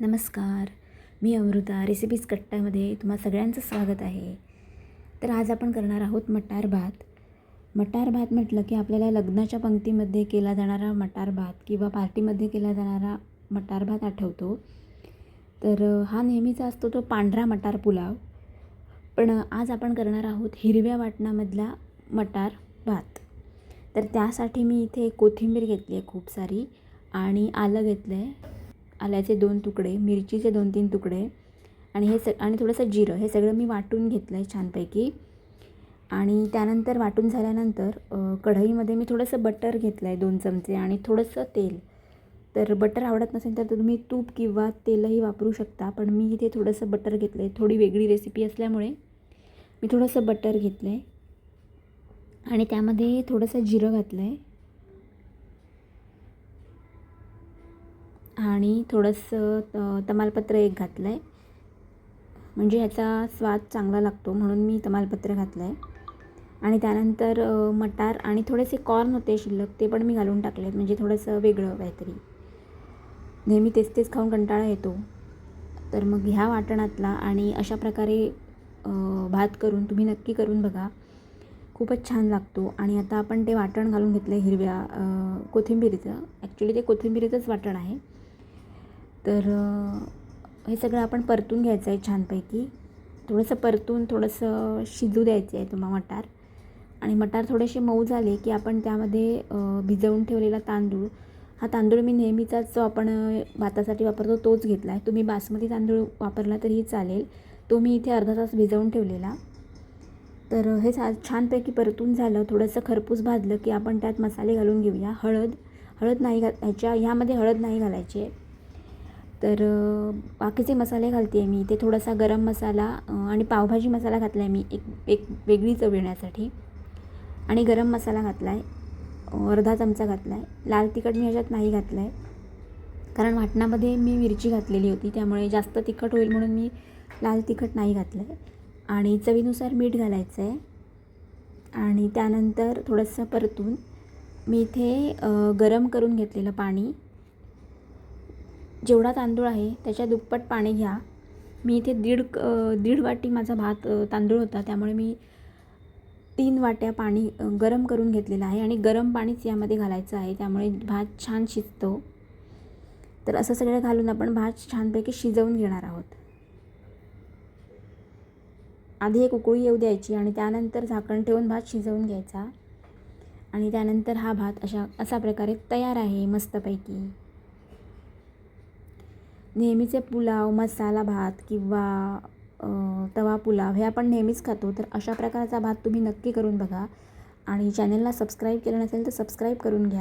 नमस्कार. मी अमृता रेसिपीज कट्ट्यामध्ये तुम्हा सगळ्यांचं स्वागत आहे. तर आज आपण करणार आहोत मटार भात. मटार भात म्हटलं की आपल्याला लग्नाच्या पंक्तीमध्ये केला जाणारा मटार भात किंवा पार्टीमध्ये केला जाणारा मटार भात आठवतो. तर हा नेहमीचा असतो तो पांढरा मटार पुलाव. पण आज आपण करणार आहोत हिरव्या वाटणामधला मटार भात. तर त्यासाठी मी इथे कोथिंबीर घेतली आहे खूप सारी आणि आलं घेतलं आहे आल्याचे दोन तुकडे मिरचीचे दोन तीन तुकडे आणि हे स आणि थोडंसं जिरं हे सगळं मी वाटून घेतलं आहे छानपैकी. आणि त्यानंतर वाटून झाल्यानंतर कढईमध्ये मी थोडंसं बटर घेतलं आहे दोन चमचे आणि थोडंसं तेल. तर बटर आवडत नसेल तर तुम्ही तूप किंवा तेलही वापरू शकता पण मी इथे थोडंसं बटर घेतलं आहे थोडी वेगळी रेसिपी असल्यामुळे मी थोडंसं बटर घेतलं आहे आणि त्यामध्ये थोडंसं जिरं घातलं आहे आणि थोडंसं तमालपत्र एक घातलं आहे म्हणजे ह्याचा स्वाद चांगला लागतो म्हणून मी तमालपत्र घातलं आहे आणि त्यानंतर मटार आणि थोडेसे कॉर्न होते शिल्लक ते पण मी घालून टाकलेत. म्हणजे थोडंसं वेगळं काहीतरी. नेहमी तेच तेच खाऊन कंटाळा येतो. तर मग ह्या वाटणातला आणि अशा प्रकारे भात करून तुम्ही नक्की करून बघा. खूपच छान लागतो. आणि आता आपण ते वाटण घालून घेतलं आहे हिरव्या कोथिंबीरीचं. ॲक्च्युली ते कोथिंबीरीचंच वाटण आहे. तर हे सगळं आपण परतून घ्यायचं आहे छानपैकी. थोडंसं परतून थोडंसं शिजू द्यायचं आहे तुम्हा मटार. आणि मटार थोडेसे मऊ झाले की आपण त्यामध्ये भिजवून ठेवलेला तांदूळ. हा तांदूळ मी नेहमीचाच जो आपण भातासाठी वापरतो तोच घेतला आहे. तुम्ही बासमती तांदूळ वापरला तरीही चालेल. तो मी इथे अर्धा तास भिजवून ठेवलेला. तर हे सा छानपैकी परतून झालं. थोडंसं खरपूस भाजलं की आपण त्यात मसाले घालून घेऊया. हळद हळद नाही घाल ह्याच्या ह्यामध्ये हळद नाही घालायची आहे. तर बाकीचे मसाले घालते आहे मी. इथे थोडासा गरम मसाला आणि पावभाजी मसाला घातला आहे मी एक एक वेगळी चव येण्यासाठी. आणि गरम मसाला घातला आहे अर्धा चमचा घातला आहे लाल तिखट मी ह्याच्यात नाही घातलं आहे कारण वाटणामध्ये मी मिरची घातलेली होती त्यामुळे जास्त तिखट होईल म्हणून मी लाल तिखट नाही घातलं आहे आणि चवीनुसार मीठ घालायचं आहे आणि त्यानंतर थोडंसं परतून मी इथे गरम करून घेतलेलं पाणी जेवढा तांदूळ आहे त्याच्या दुप्पट पाणी घ्या. मी इथे दीड क- दीड वाटी माझा भात तांदूळ होता. त्यामुळे मी तीन वाट्या पाणी गरम करून घेतलेलं आहे आणि गरम पाणीच यामध्ये घालायचं आहे. त्यामुळे भात छान शिजतो. तर असं सगळं घालून आपण भात छानपैकी शिजवून घेणार आहोत. आधी एक उकळी येऊ द्यायची आणि त्यानंतर झाकण ठेवून भात शिजवून घ्यायचा. आणि त्यानंतर हा भात अशा असा प्रकारे तयार आहे मस्तपैकी. नेहमीचे पुलाव मसाला भात किंवा तवा पुलाव हे आपण नेहमीच खातो. तर अशा प्रकारचा भात तुम्ही नक्की करून बघा. आणि चॅनलला सबस्क्राईब केलं नसेल तर सबस्क्राईब करून घ्या.